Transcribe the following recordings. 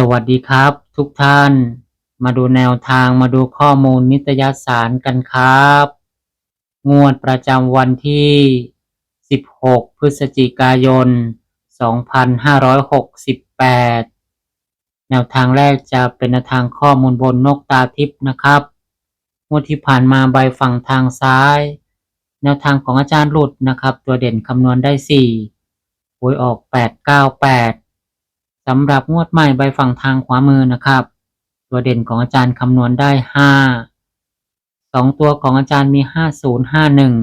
สวัสดีครับ ทุกท่าน มาดูแนวทางมาดูข้อมูลนิตยสารกันครับ งวดประจำวันที่ 16 พฤศจิกายน 2568 แนวทางแรกจะเป็นแนวทางข้อมูลบนนกตาทิพย์นะครับ งวดที่ผ่านมาใบฝั่งทางซ้าย แนวทางของอาจารย์หลุดนะครับ ตัวเด่นคำนวณได้4หวยออก 898 สำหรับงวดใหม่ใบฝั่งทางขวามือนะครับ ตัวเด่นของอาจารย์คำนวณได้ห้าสองตัวของอาจารย์มีห้าศูนย์ห้าหนึ่ง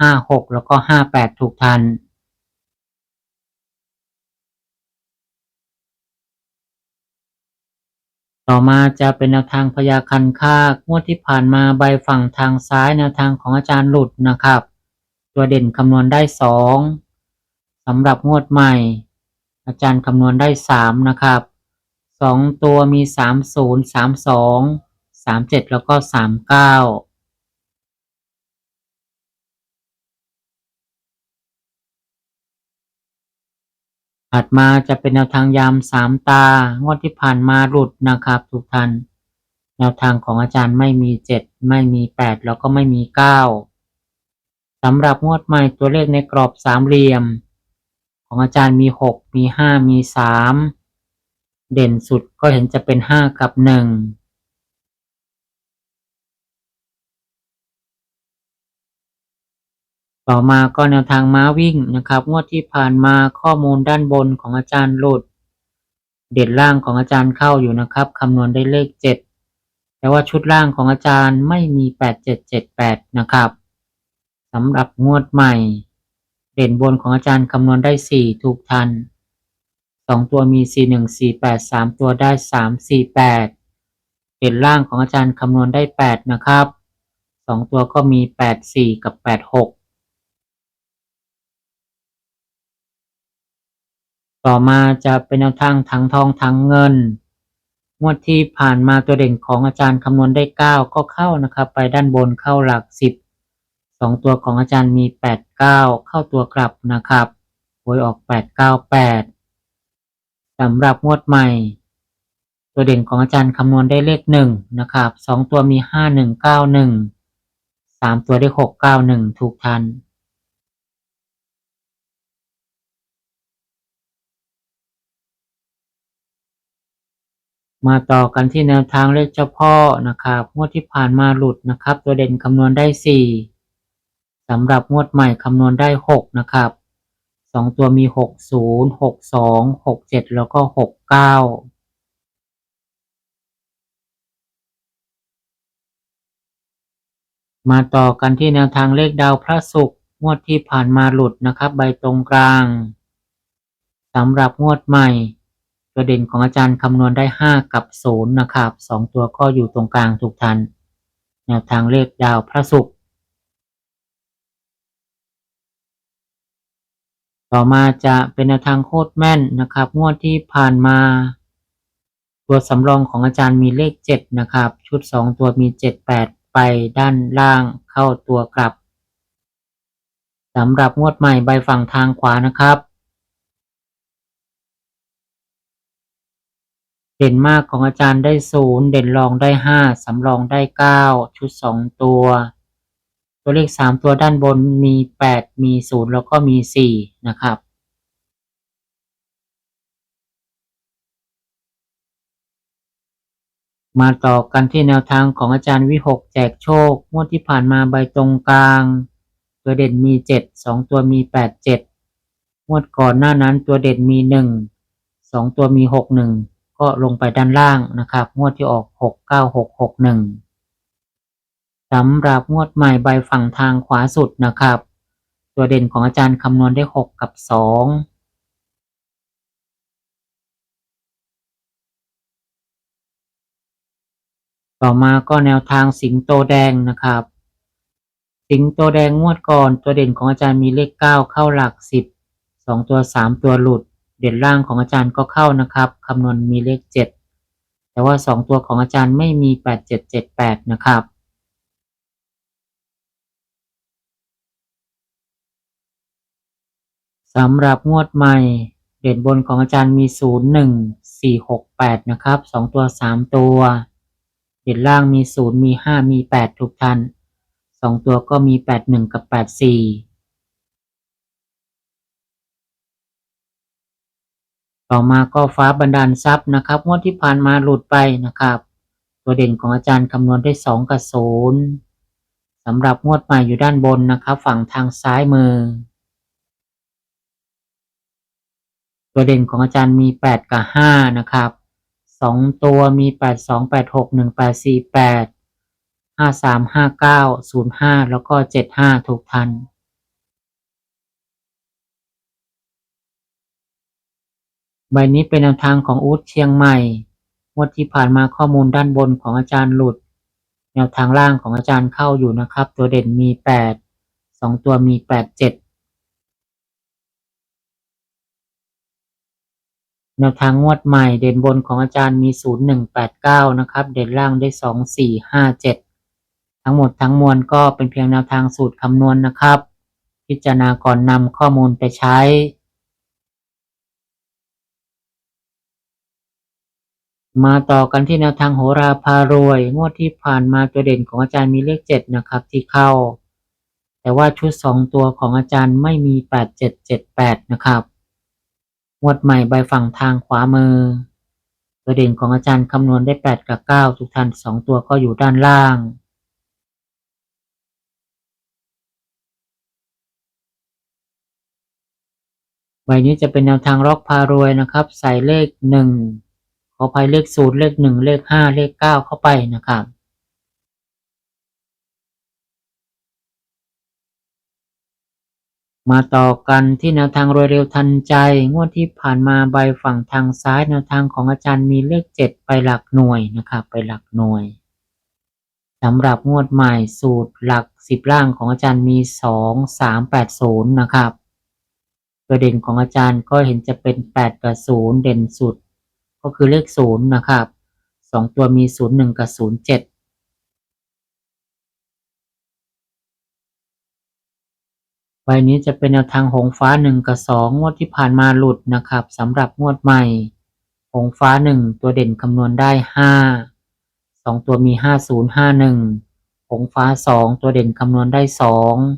ห้าหกแล้วก็ห้าแปดถูกทัน ต่อมาจะเป็นแนวทางพยาคันค่างวดที่ผ่านมาใบฝั่งทางซ้ายแนวทางของอาจารย์หลุดนะครับ ตัวเด่นคำนวณได้สองสำหรับงวดใหม่ อาจารย์คำนวณได้สามนะครับสองตัวมีสามศูนย์สามสองสามเจ็ดแล้วก็สามเก้าถัดมาจะเป็นแนวทางยามสามตางวดที่ผ่านมาหลุดนะครับทุกท่านแนวทางของอาจารย์ไม่มีเจ็ดไม่มีแปดแล้วก็ไม่มีเก้าสำหรับงวดใหม่ตัวเลขในกรอบสามเหลี่ยม ของอาจารย์มีหกมีห้ามีสามเด่นสุดก็เห็นจะเป็นห้ากับหนึ่งต่อมาก็แนวทางม้าวิ่งนะครับ งวดที่ผ่านมาข้อมูลด้านบนของอาจารย์หลุด เด่นล่างของอาจารย์เข้าอยู่นะครับคำนวณได้เลขเจ็ดแต่ว่าชุดล่างของอาจารย์ไม่มีแปดเจ็ดเจ็ดแปดนะครับสำหรับงวดใหม่ เด่นบนของอาจารย์คำนวณได้สี่ถูกทันสองตัวมีสี่หนึ่งสี่แปดสามตัวได้สามสี่แปดเด่นล่างของอาจารย์คำนวณได้แปดนะครับสองตัวก็มีแปดสี่กับแปดหกต่อมาจะเป็นแนวทางถังทองถังเงิน งวดที่ผ่านมาตัวเด่นของอาจารย์คำนวณได้เก้าก็เข้านะครับ ไปด้านบนเข้าหลักสิบ สองตัวของอาจารย์มีแปดเก้าเข้าตัวกลับนะครับหวยออกแปดเก้าแปดสำหรับงวดใหม่ ตัวเด่นของอาจารย์คำนวณได้เลขหนึ่งนะครับสองตัวมีห้าหนึ่งเก้าหนึ่งสามตัวได้หกเก้าหนึ่งถูกทัน มาต่อกันที่แนวทางเลขเจ้าพ่อนะครับงวดที่ผ่านมาหลุดนะครับ ตัวเด่นคำนวณได้สี่ สำหรับงวดใหม่คำนวณได้หกนะครับสองตัวมีหกศูนย์หกสองหกเจ็ดแล้วก็หกเก้ามาต่อกันที่แนวทางเลขดาวพระศุกร์งวดที่ผ่านมาหลุดนะครับ ใบตรงกลางสำหรับงวดใหม่ตัวเด่นของอาจารย์คำนวณได้ห้ากับศูนย์นะครับสองตัวก็อยู่ตรงกลางถูกทัน แนวทางเลขดาวพระศุกร์ ต่อมาจะเป็นแนวทางโคตรแม่นนะครับ งวดที่ผ่านมา ตัวสำรองของอาจารย์มีเลขเจ็ดนะครับ ชุดสองตัวมีเจ็ดแปดไปด้านล่างเข้าตัวกลับสำหรับงวดใหม่ใบฝั่งทางขวานะครับ เด่นมากของอาจารย์ได้ศูนย์เด่นรองได้ห้าสำรองได้เก้าชุดสองตัว ตัวเลขสามตัวด้านบนมีแปดมีศูนย์แล้วก็มีสี่นะครับ มาต่อกันที่แนวทางของอาจารย์วิหกแจกโชคงวดที่ผ่านมาใบตรงกลาง ตัวเด่นมีเจ็ดสองตัวมีแปดเจ็ดงวดก่อนหน้านั้นตัวเด่นมีหนึ่งสองตัวมีหกหนึ่งก็ลงไปด้านล่างนะครับ งวดที่ออกหกเก้าหกหกหนึ่ง สำหรับงวดใหม่ใบฝั่งทางขวาสุดนะครับ ตัวเด่นของอาจารย์คำนวณได้หกกับสองต่อมาก็แนวทางสิงโตแดงนะครับ สิงโตแดงงวดก่อนตัวเด่นของอาจารย์มีเลขเก้าเข้าหลักสิบสองตัวสามตัวหลุด เด่นล่างของอาจารย์ก็เข้านะครับคำนวณมีเลขเจ็ดแต่ว่าสองตัวของอาจารย์ไม่มีแปดเจ็ดเจ็ดแปดนะครับ สำหรับงวดใหม่เด่นบนของอาจารย์มีศูนย์หนึ่งสี่หกแปดนะครับสองตัวสามตัว เด่นล่างมีศูนย์มีห้ามีแปดทุกท่านสองตัวก็มีแปดหนึ่งกับแปดสี่ต่อมาก็ฟ้าบันดาลทรัพย์นะครับงวดที่ผ่านมาหลุดไปนะครับ ตัวเด่นของอาจารย์คำนวณได้สองกับศูนย์สำหรับงวดใหม่อยู่ด้านบนนะครับ ฝั่งทางซ้ายมือ ตัวเด่นของอาจารย์มี 8 กับ 5 นะครับ 2 ตัวมี 8 2 8 6 1 8 4 8 5 3 5 9 0 5 แล้วก็ 7 5 ถูกทัน ใบนี้เป็นแนวทางของอูดเชียงใหม่งวดที่ผ่านมาข้อมูลด้านบนของอาจารย์หลุด แนวทางล่างของอาจารย์เข้าอยู่นะครับ ตัวเด่นมี 8 2 ตัวมี 8 7 แนวทางงวดใหม่เด่นบนของอาจารย์มีศูนย์หนึ่งแปดเก้านะครับ เด่นล่างได้สองสี่ห้าเจ็ดทั้งหมดทั้งมวลก็เป็นเพียงแนวทางสูตรคำนวณนะครับ พิจารณาก่อนนำข้อมูลไปใช้มาต่อกันที่แนวทางโหราพารวย งวดที่ผ่านมาตัวเด่นของอาจารย์มีเลขเจ็ดนะครับที่เข้า แต่ว่าชุดสองตัวของอาจารย์ไม่มีแปดเจ็ดเจ็ดแปดนะครับ งวดใหม่ใบฝั่งทางขวามือ ตัวเด่นของอาจารย์คำนวณได้แปดกับเก้าทุกท่านสองตัวก็อยู่ด้านล่าง ใบนี้จะเป็นแนวทางล็อกพารวยนะครับ ใส่เลขหนึ่งขอภัยเลขศูนย์เลขหนึ่งเลขห้าเลขเก้าเข้าไปนะครับ มาต่อกันที่แนวทางรวยเร็วทันใจ งวดที่ผ่านมาใบฝั่งทางซ้ายแนวทางของอาจารย์มีเลขเจ็ดไปหลักหน่วยนะครับไปหลักหน่วยสำหรับงวดใหม่สูตรหลักสิบล่างของอาจารย์มีสองสามแปดศูนย์นะครับตัวเด่นของอาจารย์ก็เห็นจะเป็นแปดกับศูนย์เด่นสุด ก็คือเลขศูนย์นะครับสองตัวมีศูนย์หนึ่งกับศูนย์เจ็ด ใบนี้จะเป็นแนวทางหงฟ้า 1 กับ 2 งวดที่ผ่านมาหลุดนะครับสำหรับงวดใหม่ หงฟ้า 1 ตัวเด่นคำนวณได้ 5 2 ตัวมี 5051 หงฟ้า 2 ตัวเด่นคำนวณได้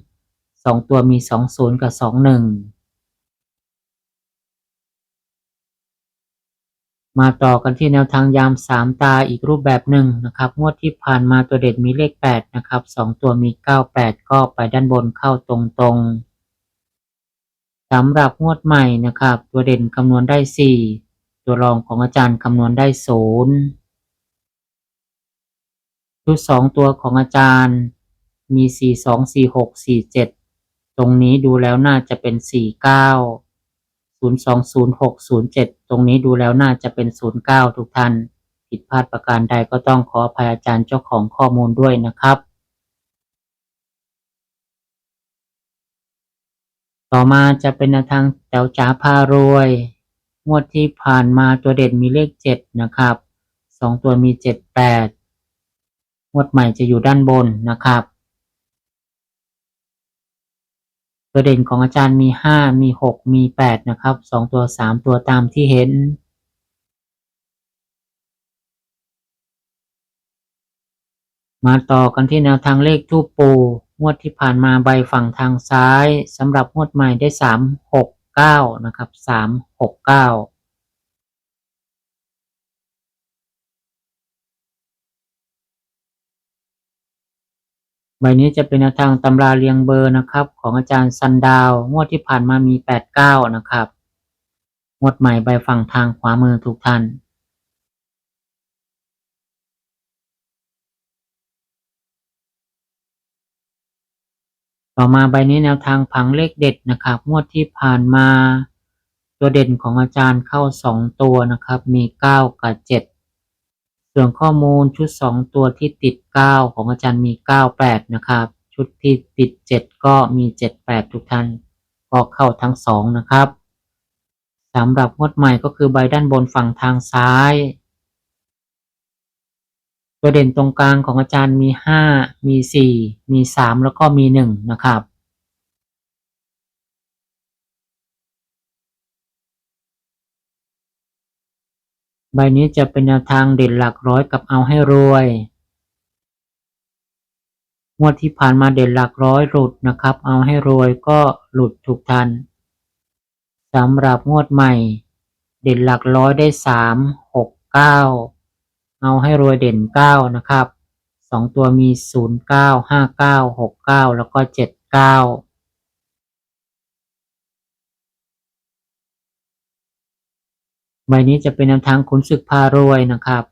2 2 ตัวมี 20 กับ 21 มาต่อกันที่แนวทางยามสามตาอีกรูปแบบหนึ่งนะครับงวดที่ผ่านมาตัวเด่นมีเลขแปดนะครับสองตัวมีเก้าแปดก็ไปด้านบนเข้าตรงๆสำหรับงวดใหม่นะครับ ตัวเด่นคำนวณได้สี่ตัวรองของอาจารย์คำนวณได้ศูนย์ชุดสองตัวของอาจารย์มีสี่สองสี่หกสี่เจ็ดตรงนี้ดูแล้วน่าจะเป็นสี่เก้าศูนย์สองศูนย์หกศูนย์เจ็ดตรงนี้ดูแล้วน่าจะเป็นศูนย์เก้าทุกท่าน ผิดพลาดประการใดก็ต้องขออภัยอาจารย์เจ้าของข้อมูลด้วยนะครับ ต่อมาจะเป็นทางแต๋วจ๋าพารวย งวดที่ผ่านมาตัวเด่นมีเลขเจ็ดนะครับสองตัวมีเจ็ดแปดงวดใหม่จะอยู่ด้านบนนะครับ ตัวเด่นของอาจารย์มีห้ามีหกมีแปดนะครับสองตัวสามตัวตามที่เห็น มาต่อกันที่แนวทางเลขทูปปูงวดที่ผ่านมาใบฝั่งทางซ้ายสำหรับงวดใหม่ได้สามหกเก้านะครับสามหกเก้า ใบนี้จะเป็นแนวทางตำราเรียงเบอร์นะครับ ของอาจารย์ซันดาว งวดที่ผ่านมามีแปดเก้านะครับ งวดใหม่ใบฝั่งทางขวามือทุกท่านต่อมาใบนี้แนวทางผังเลขเด็ดนะครับ งวดที่ผ่านมา ตัวเด่นของอาจารย์เข้าสองตัวนะครับ มีเก้ากับเจ็ด ส่วนข้อมูลชุดสองตัวที่ติดเก้าของอาจารย์มีเก้าแปดนะครับ ชุดที่ติดเจ็ดก็มีเจ็ดแปดทุกท่านก็เข้าทั้งสองนะครับสำหรับงวดใหม่ก็คือใบด้านบนฝั่งทางซ้าย ตัวเด่นตรงกลางของอาจารย์มีห้ามีสี่มีสามแล้วก็มีหนึ่งนะครับ ใบนี้จะเป็นแนวทางเด่นหลักร้อยกับเอาให้รวย งวดที่ผ่านมาเด่นหลักร้อยหลุดนะครับ เอาให้รวยก็หลุดทุกทันสำหรับงวดใหม่ เด่นหลักร้อยได้สามหกเก้าเอาให้รวยเด่นเก้านะครับสองตัวมีศูนย์เก้าห้าเก้าหกเก้าแล้วก็เจ็ดเก้า ใบนี้จะเป็นแนวทางขุนศึกพารวยนะครับ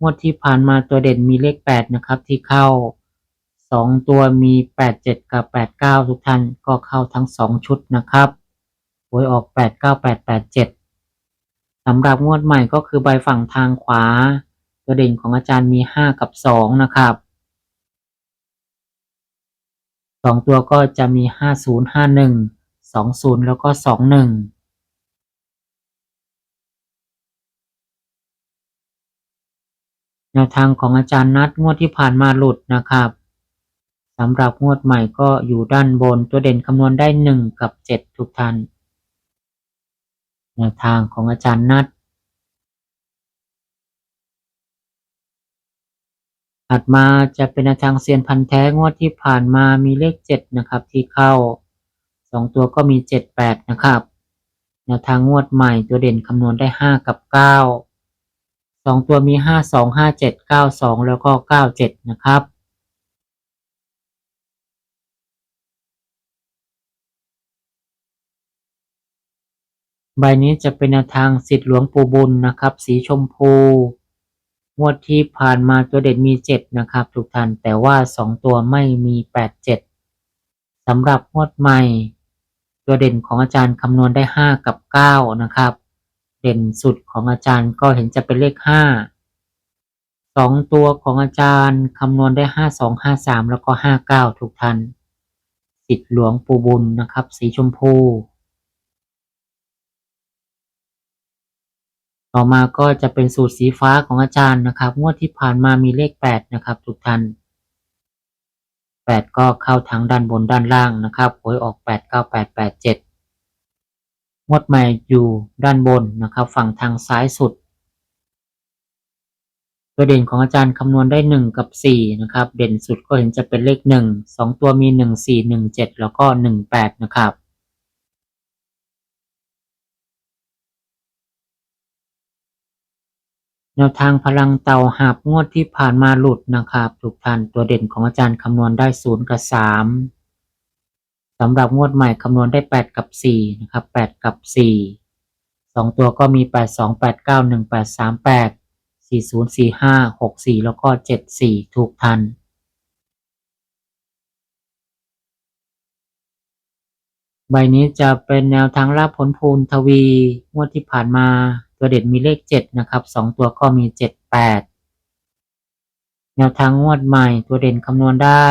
งวดที่ผ่านมาตัวเด่นมีเลข 8 นะครับ ที่เข้า 2 ตัวมี 87 กับ 89 ทุกท่านก็เข้าทั้ง 2 ชุดนะครับหวยออก 89887สำหรับงวดใหม่ก็คือใบฝั่งทางขวา ตัวเด่นของอาจารย์มี 5 กับ 2 นะครับ 2 ตัวก็จะมี 5051 20 แล้วก็ 21 แนวทางของอาจารย์นัดงวดที่ผ่านมาหลุดนะครับสำหรับงวดใหม่ก็อยู่ด้านบนตัวเด่นคำนวณได้หนึ่งกับเจ็ดทุกท่านแนวทางของอาจารย์นัดถัดมาจะเป็นแนวทางเซียนพันแท้งวดที่ผ่านมามีเลขเจ็ดนะครับ ที่เข้าสองตัวก็มีเจ็ดแปดนะครับแนวทางงวดใหม่ตัวเด่นคำนวณได้ห้ากับเก้า สองตัวมีห้าสองห้าเจ็ดเก้าสองแล้วก็เก้าเจ็ดนะครับใบนี้จะเป็นแนวทางสิทธิหลวงปู่บุญนะครับ สีชมพู งวดที่ผ่านมาตัวเด่นมีเจ็ดนะครับ ทุกท่านแต่ว่าสองตัวไม่มีแปดเจ็ดสำหรับงวดใหม่ ตัวเด่นของอาจารย์คำนวณได้ห้ากับเก้านะครับ เด่นสุดของอาจารย์ก็เห็นจะเป็นเลขห้าสองตัวของอาจารย์คำนวณได้ห้าสองห้าสามแล้วก็ห้าเก้าทุกท่านสิทธิ์หลวงปู่บุญนะครับ สีชมพู ต่อมาก็จะเป็นสูตรสีฟ้าของอาจารย์นะครับ งวดที่ผ่านมามีเลขแปดนะครับทุกท่านแปดก็เข้าทั้งด้านบนด้านล่างนะครับหวยออกแปดเก้าแปดแปดเจ็ด งวดใหม่อยู่ด้านบนนะครับ ฝั่งทางซ้ายสุด ตัวเด่นของอาจารย์คำนวณได้หนึ่งกับสี่นะครับ เด่นสุดก็เห็นจะเป็นเลขหนึ่งสองตัวมีหนึ่งสี่หนึ่งเจ็ดแล้วก็หนึ่งแปดนะครับแนวทางพลังเต่าหาบงวดที่ผ่านมาหลุดนะครับทุกทานตัวเด่นของอาจารย์คำนวณได้ศูนย์กับสาม สำหรับงวดใหม่คำนวณได้แปดกับสี่นะครับแปดกับสี่สองตัวก็มีแปดสองแปดเก้าหนึ่งแปดสามแปดสี่ศูนย์สี่ห้าหกสี่แล้วก็เจ็ดสี่ทุกท่านใบนี้จะเป็นแนวทางลาบผลพูนทวี งวดที่ผ่านมาตัวเด่นมีเลขเจ็ดนะครับสองตัวก็มีเจ็ดแปดแนวทางงวดใหม่ตัวเด่นคำนวณได้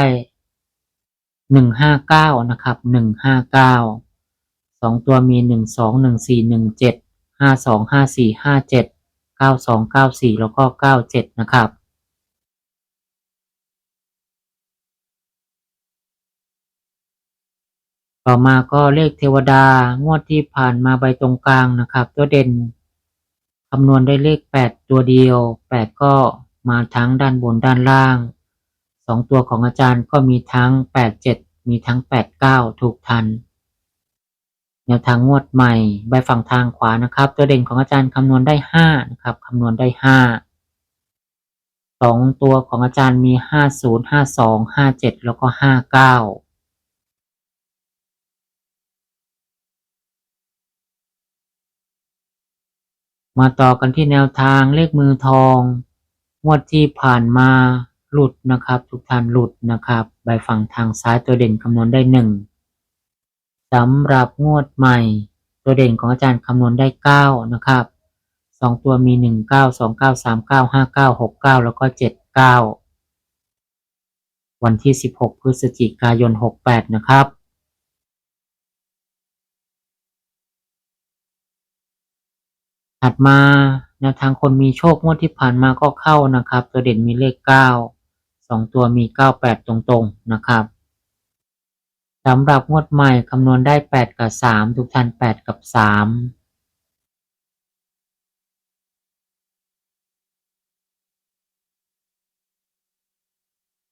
หนึ่งห้าเก้านะครับหนึ่งห้าเก้าสองตัวมีหนึ่งสองหนึ่งสี่หนึ่งเจ็ดห้าสองห้าสี่ห้าเจ็ดเก้าสองเก้าสี่แล้วก็เก้าเจ็ดนะครับต่อมาก็เลขเทวดางวดที่ผ่านมาใบตรงกลางนะครับ ตัวเด่นคำนวณได้เลขแปดตัวเดียวแปดก็มาทั้งด้านบนด้านล่าง สองตัวของอาจารย์ก็มีทั้งแปดเจ็ดมีทั้งแปดเก้าถูกทัน แนวทางงวดใหม่ ใบฝั่งทางขวานะครับ ตัวเด่นของอาจารย์คำนวณได้ห้านะครับคำนวณได้ห้าสองตัวของอาจารย์มีห้าศูนย์ห้าสองห้าเจ็ดแล้วก็ห้าเก้ามาต่อกันที่แนวทางเลขมือทอง งวดที่ผ่านมา หลุดนะครับ ทุกท่านหลุดนะครับ ใบฝั่งทางซ้ายตัวเด่นคำนวณได้หนึ่งสำหรับงวดใหม่ ตัวเด่นของอาจารย์คำนวณได้เก้านะครับสองตัวมีหนึ่งเก้าสองเก้าสามเก้าห้าเก้าหกเก้าแล้วก็เจ็ดเก้าวันที่สิบหกพฤศจิกายนหกแปดนะครับถัดมาแนวทางคนมีโชคงวดที่ผ่านมาก็เข้านะครับ ตัวเด่นมีเลขเก้า สองตัวมี 98 ตรงๆ นะครับสำหรับงวดใหม่คำนวณได้ 8 กับ 3 ทุกท่าน 8 กับ 3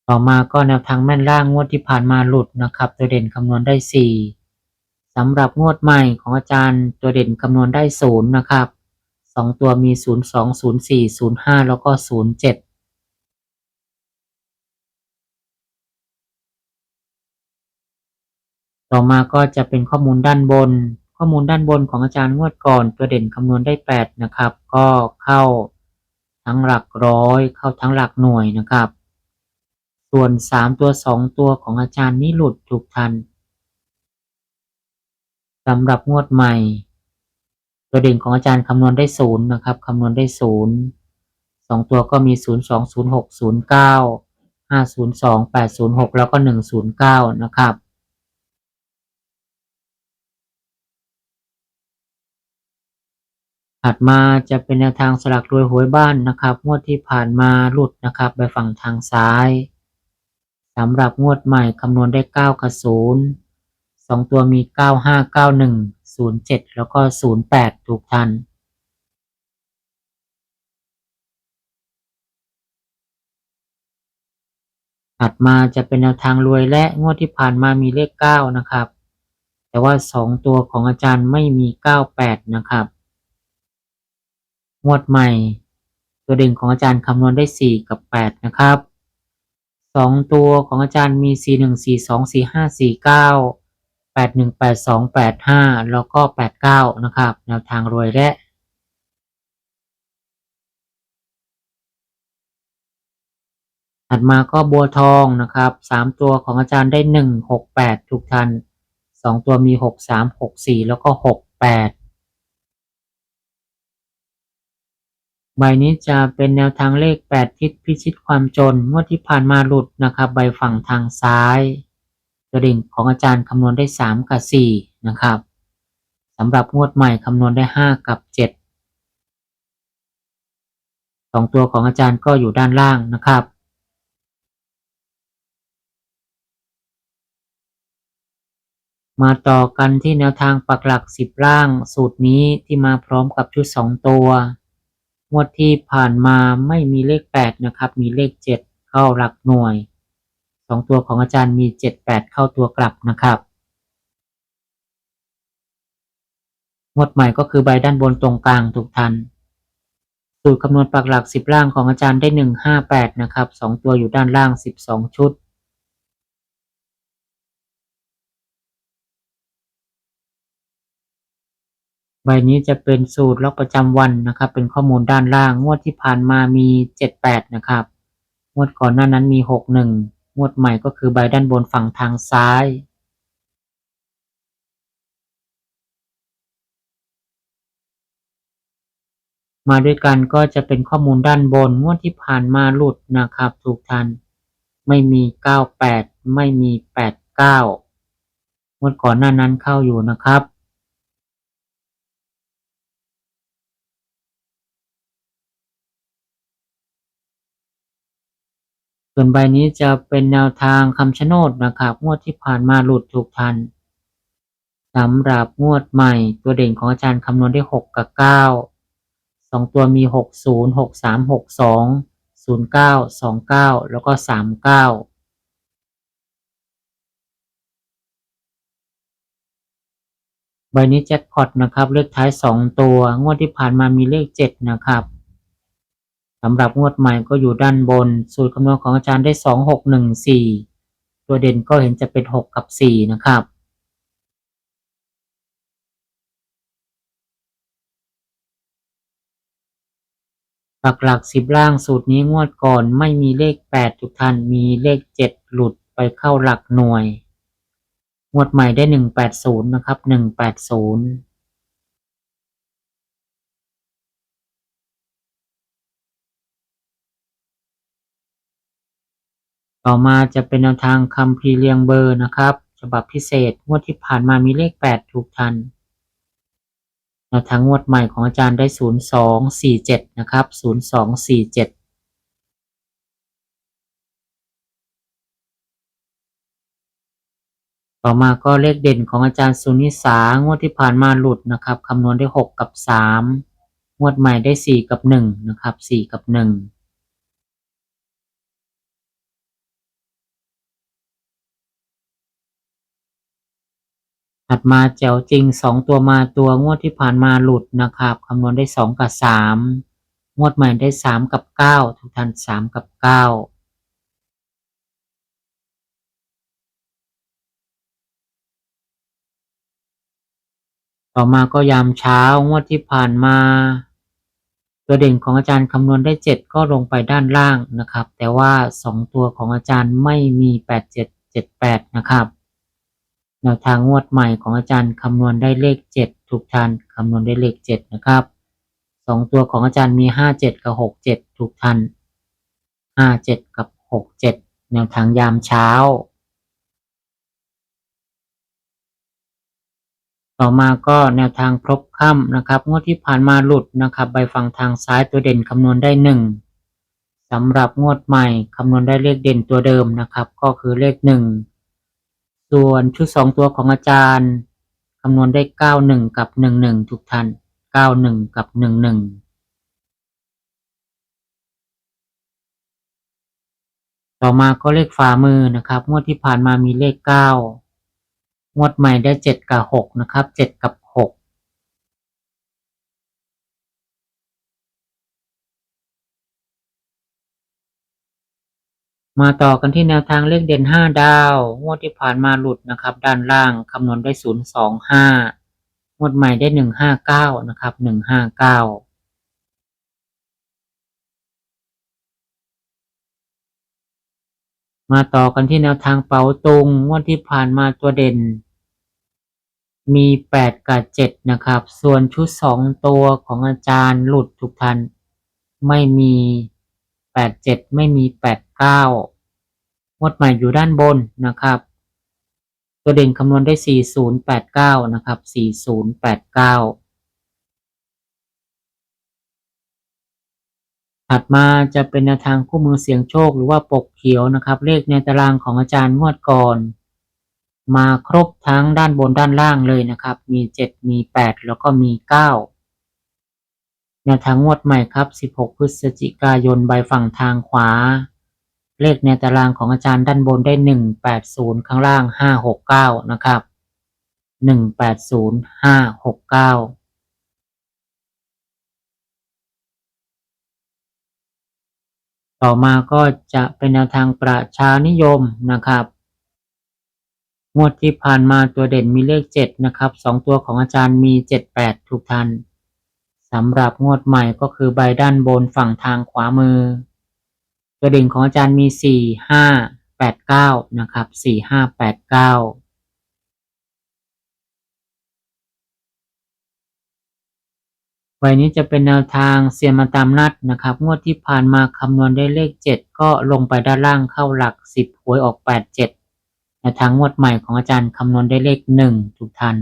ต่อมาก็แนวทางแม่นล่างงวดที่ผ่านมาหลุดนะครับตัวเด่นคำนวณได้ 4สำหรับงวดใหม่ของอาจารย์ตัวเด่นคำนวณได้ 0 นะครับ 2 ตัวมี 0 2 0 4 0 5 แล้วก็ 0 7 ต่อมาก็จะเป็นข้อมูลด้านบน ข้อมูลด้านบนของอาจารย์งวดก่อนตัวเด่นคำนวณได้แปดนะครับ ก็เข้าทั้งหลักร้อย เข้าทั้งหลักหน่วยนะครับ ส่วนสามตัวสองตัวของอาจารย์นี่หลุดถูกทันสำหรับงวดใหม่ ตัวเด่นของอาจารย์คำนวณได้ศูนย์นะครับคำนวณได้ศูนย์สองตัวก็มีศูนย์สองศูนย์หกศูนย์เก้าห้าศูนย์สองแปดศูนย์หกแล้วก็หนึ่งศูนย์เก้านะครับ ถัดมาจะเป็นแนวทางสลักรวยหวยบ้านนะครับ งวดที่ผ่านมาหลุดนะครับ ไปฝั่งทางซ้ายสำหรับงวดใหม่คำนวณได้เก้ากับศูนย์สองตัวมีเก้าห้าเก้าหนึ่งศูนย์เจ็ดแล้วก็ศูนย์แปดถูกทัน ถัดมาจะเป็นแนวทางรวยและงวดที่ผ่านมามีเลขเก้านะครับ แต่ว่าสองตัวของอาจารย์ไม่มีเก้าแปดนะครับ งวดใหม่ ตัวเด่งของอาจารย์คำนวณได้ 4 กับ 8 นะครับ 2 ตัวของอาจารย์มี 4 1 4 2 4 5 4 9 8 1 8 2 8 5 แล้วก็ 8 9 นะครับ แนวทางรวยและถัดมาก็บัวทองนะครับ 3 ตัวของอาจารย์ได้ 1 6 8 ทุกทัน2 ตัวมี 6 3 6 4 แล้วก็ 6 8 ใบนี้จะเป็นแนวทางเลขแปดทิศพิชิตความจนงวดที่ผ่านมาหลุดนะครับใบฝั่งทางซ้ายตัวดิ่งของอาจารย์คำนวณได้สามกับสี่นะครับสำหรับงวดใหม่คำนวณได้ห้ากับเจ็ดสองตัวของอาจารย์ก็อยู่ด้านล่างนะครับมาต่อกันที่แนวทางปักหลักสิบล่าง สูตรนี้ที่มาพร้อมกับชุดสองตัว งวดที่ผ่านมาไม่มีเลขแปดนะครับ มีเลขเจ็ดเข้าหลักหน่วยสองตัวของอาจารย์มีเจ็ดแปดเข้าตัวกลับนะครับงวดใหม่ก็คือใบด้านบนตรงกลางถูกทัน สูตรคำนวณปักหลักสิบล่างของอาจารย์ได้หนึ่งห้าแปดนะครับสองตัวอยู่ด้านล่างสิบสองชุด ใบนี้จะเป็นสูตรล็อกประจำวันนะครับ เป็นข้อมูลด้านล่าง งวดที่ผ่านมามีเจ็ดแปดนะครับ งวดก่อนหน้านั้นมีหกหนึ่งงวดใหม่ก็คือใบด้านบนฝั่งทางซ้ายมาด้วยกันก็จะเป็นข้อมูลด้านบนงวดที่ผ่านมาหลุดนะครับ ถูกทัน ไม่มีเก้าแปดไม่มีแปดเก้างวดก่อนหน้านั้นเข้าอยู่นะครับ ส่วนใบนี้จะเป็นแนวทางคำชะโนดนะครับ งวดที่ผ่านมาหลุดถูกทันสำหรับงวดใหม่ตัวเด่นของอาจารย์คำนวณได้หกกับเก้าสองตัวมีหกศูนย์หกสามหกสองศูนย์เก้าสองเก้าแล้วก็สามเก้าใบนี้แจ็คพอตนะครับ เลขท้ายสองตัว งวดที่ผ่านมามีเลขเจ็ดนะครับ สำหรับงวดใหม่ก็อยู่ด้านบน สูตรคำนวณของอาจารย์ได้ 2614 ตัวเด่นก็เห็นจะเป็น 6 กับ 4 นะครับ หลักหลักสิบล่างสูตรนี้งวดก่อนไม่มีเลข 8 ทุกท่านมีเลข 7 หลุดไปเข้าหลักหน่วย งวดใหม่ได้ 180 นะครับ 180 ต่อมาจะเป็นแนวทางคำพีเรียงเบอร์นะครับ ฉบับพิเศษงวดที่ผ่านมามีเลข 8 ถูกทันแนวทางงวดใหม่ของอาจารย์ได้ 0247 นะครับ 0247ต่อมาก็เลขเด่นของอาจารย์สุนิสางวดที่ผ่านมาหลุดนะครับคำนวณได้ 6 กับ 3 งวดใหม่ได้ 4 กับ 1 นะครับ 4 กับ 1 ถัดมาแจ๋วจริงสองตัวมาตัวงวดที่ผ่านมาหลุดนะครับคำนวณได้สองกับสามงวดใหม่ได้สามกับเก้าทุกท่านสามกับเก้าต่อมาก็ยามเช้างวดที่ผ่านมา ตัวเด่นของอาจารย์คำนวณได้เจ็ดก็ลงไปด้านล่างนะครับ แต่ว่าสองตัวของอาจารย์ไม่มีแปดเจ็ดเจ็ดแปดนะครับ นวทางงวดใหม่ของอาจารย์คำนวณได้เลขเจ็ดทุกท่านคำนวณได้เลขเจ็ดนะครับสองตัวของอาจารย์มีห้าเจ็ดกับหกเจ็ดทุกท่านห้าเจ็ดกับหกเจ็ดแนวทางยามเช้า ต่อมาก็แนวทางครบค่ำนะครับ งวดที่ผ่านมาหลุดนะครับใบฝั่งทางซ้ายตัวเด่นคำนวณได้หนึ่งสำหรับงวดใหม่คำนวณได้เลขเด่นตัวเดิมนะครับ ก็คือเลขหนึ่ง ส่วนชุดสองตัวของอาจารย์คำนวณได้เก้าหนึ่งกับหนึ่งหนึ่งทุกท่านเก้าหนึ่งกับหนึ่งหนึ่งต่อมาก็เลขฝ่ามือนะครับ งวดที่ผ่านมามีเลขเก้างวดใหม่ได้เจ็ดกับหกนะครับเจ็ดกับหก มาต่อกันที่แนวทางเลขเด่นห้าดาว งวดที่ผ่านมาหลุดนะครับ ด้านล่างคำนวณได้ศูนย์สองห้างวดใหม่ได้หนึ่งห้าเก้านะครับหนึ่งห้าเก้ามาต่อกันที่แนวทางเป๋าตุงงวดที่ผ่านมาตัวเด่น มีแปดกับเจ็ดนะครับ ส่วนชุดสองตัวของอาจารย์หลุดทุกท่านไม่มีแปดเจ็ดไม่มีแปดเก้างวดใหม่อยู่ด้านบนนะครับ ตัวเด่นคำนวณได้สี่ศูนย์แปดเก้านะครับสี่ศูนย์แปดเก้าถัดมาจะเป็นแนวทางคู่มือเสียงโชคหรือว่าปกเขียวนะครับ เลขในตารางของอาจารย์งวดก่อน มาครบทั้งด้านบนด้านล่างเลยนะครับ มีเจ็ดมีแปดแล้วก็มีเก้าแนวทางงวดใหม่ครับสิบหกพฤศจิกายน ใบฝั่งทางขวา เลขในตารางของอาจารย์ด้านบนได้หนึ่งแปดศูนย์ข้างล่างห้าหกเก้านะครับหนึ่งแปดศูนย์ห้าหกเก้าต่อมาก็จะเป็นแนวทางประชานิยมนะครับ งวดที่ผ่านมาตัวเด่นมีเลขเจ็ดนะครับสองตัวของอาจารย์มีเจ็ดแปดทุกท่านสำหรับงวดใหม่ก็คือใบด้านบนฝั่งทางขวามือ ตัวเด่นของอาจารย์มีสี่ห้าแปดเก้านะครับสี่ห้าแปดเก้าใบนี้จะเป็นแนวทางเซียมาตามนัดนะครับ งวดที่ผ่านมาคำนวณได้เลขเจ็ดก็ลงไปด้านล่างเข้าหลักสิบหวยออกแปดเจ็ดแนวทางงวดใหม่ของอาจารย์คำนวณได้เลขหนึ่งทุกท่าน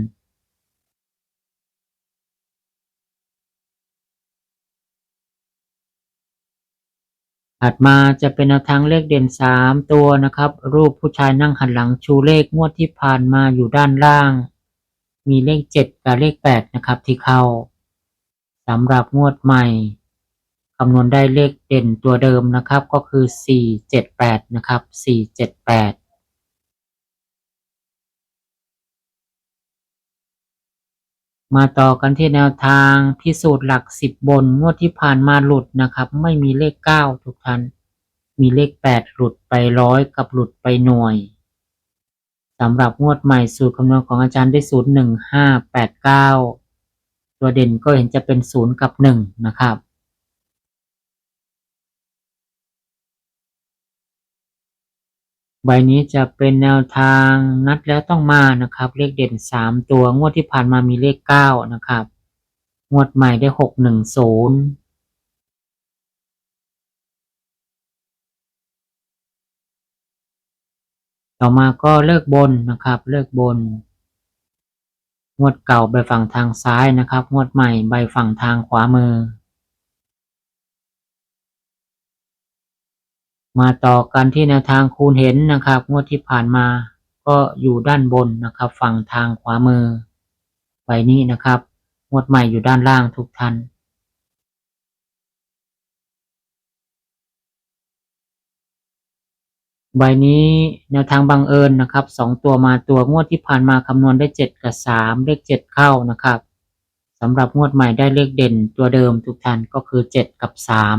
ถัดมาจะเป็นแนวทางเลขเด่น 3 ตัวนะครับ รูปผู้ชายนั่งหันหลังชูเลขงวดที่ผ่านมาอยู่ด้านล่าง มีเลข 7 กับเลข 8 นะครับที่เข้าสำหรับงวดใหม่คำนวณได้เลขเด่นตัวเดิมนะครับ ก็คือ 478 นะครับ 478 มาต่อกันที่แนวทางพิสูจน์หลักสิบบนงวดที่ผ่านมาหลุดนะครับ ไม่มีเลขเก้าทุกท่านมีเลขแปดหลุดไปร้อยกับหลุดไปหน่วยสำหรับงวดใหม่สูตรคำนวณของอาจารย์ได้ศูนย์หนึ่งห้าแปดเก้าตัวเด่นก็เห็นจะเป็นศูนย์กับหนึ่งนะครับ แใบนี้จะเป็นแนวทางนัดแล้วต้องมานะครับ เลขเด่นสามตัวงวดที่ผ่านมามีเลขเก้านะครับ งวดใหม่ได้หกหนึ่งศูนย์ต่อมาก็เลิกบนนะครับ เลิกบน งวดเก่าใบฝั่งทางซ้ายนะครับ งวดใหม่ใบฝั่งทางขวามือ มาต่อกันที่แนวทางคูณเห็นนะครับ งวดที่ผ่านมาก็อยู่ด้านบนนะครับ ฝั่งทางขวามือใบนี้นะครับ งวดใหม่อยู่ด้านล่างทุกท่านใบนี้แนวทางบังเอิญนะครับสองตัวมาตัวงวดที่ผ่านมาคำนวณได้เจ็ดกับสามเลขเจ็ดเข้านะครับสำหรับงวดใหม่ได้เลขเด่นตัวเดิมทุกท่านก็คือเจ็ดกับสาม